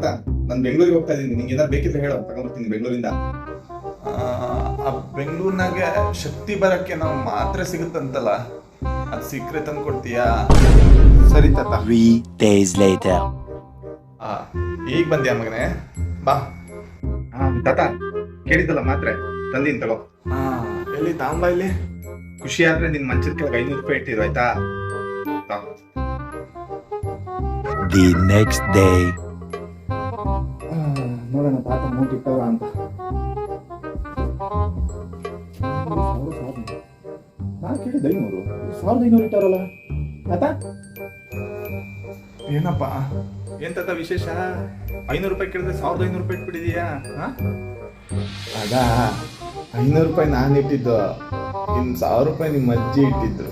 ತಾತ ನಾನು ಬೆಂಗಳೂರಿಗೆ ಹೋಗ್ತಾ ಇದ್ದೀನಿ. ನಿಂಗೆ ಏನಾದ್ರು ಬೇಕಿದ್ರೆ ಹೇಳು ತಗೊಂಡ್ಬರ್ತೀನಿ ಬೆಂಗಳೂರಿಂದ. ಆ ಬೆಂಗಳೂರಿನಾಗೆ ಶಕ್ತಿ ಬರಕ್ಕೆ ನಾವು ಮಾತ್ರೆ ಸಿಗುತ್ತಂತಲ್ಲ? ಅದು ಸಿಕ್ಕರೆ ತಂದು ಕೊಡ್ತೀಯಾ? ಸರಿ ತಾತ. Three days later. ಆ, ಈಗ ಬಂದ್ಯಾ ಮಗನೇ? ಬಾ. ಆ, ತಾತ ಕೇಳಿದ್ದಲ್ಲ ಮಾತ್ರೆ? ತಂದೀನಿ ತಗೋ. ಆ, ಎಲ್ಲಿ ತಾಂಬ ಇಲ್ಲಿ? ಖುಷಿ ಆದ್ರೆ ನಿನ್ ಮಂಚದ ಕೆಳಗೆ ಐನೂರು ರೂಪಾಯಿ ಇಟ್ಟಿರು ಆಯ್ತಾ? ತಗೋ. Next day day. ನೋಡೋಣ, ಪಾಪ ಅಮೌಂಟ್ ಇಟ್ಟವ ಅಂತ. ನಾನು ಕೇಳಿದ ಐನೂರು. ಸಾವಿರದ ಐನೂರು ಇಟ್ಟಾರಲ್ಲ. ಏನಪ್ಪ? ಏನ್ ವಿಶೇಷ? ಐನೂರು ರೂಪಾಯಿ ಕೇಳಿದ್ರೆ ಸಾವಿರದ ಐನೂರು ರೂಪಾಯಿ ಇಟ್ಬಿಟ್ಟಿದೀಯಾ? ಅದ, ಐನೂರು ರೂಪಾಯಿ ನಾನು ಇಟ್ಟಿದ್ದು. ಇನ್ನು ಸಾವಿರ ರೂಪಾಯಿ ನಿಮ್ಮ ಅಜ್ಜಿ ಇಟ್ಟಿದ್ದು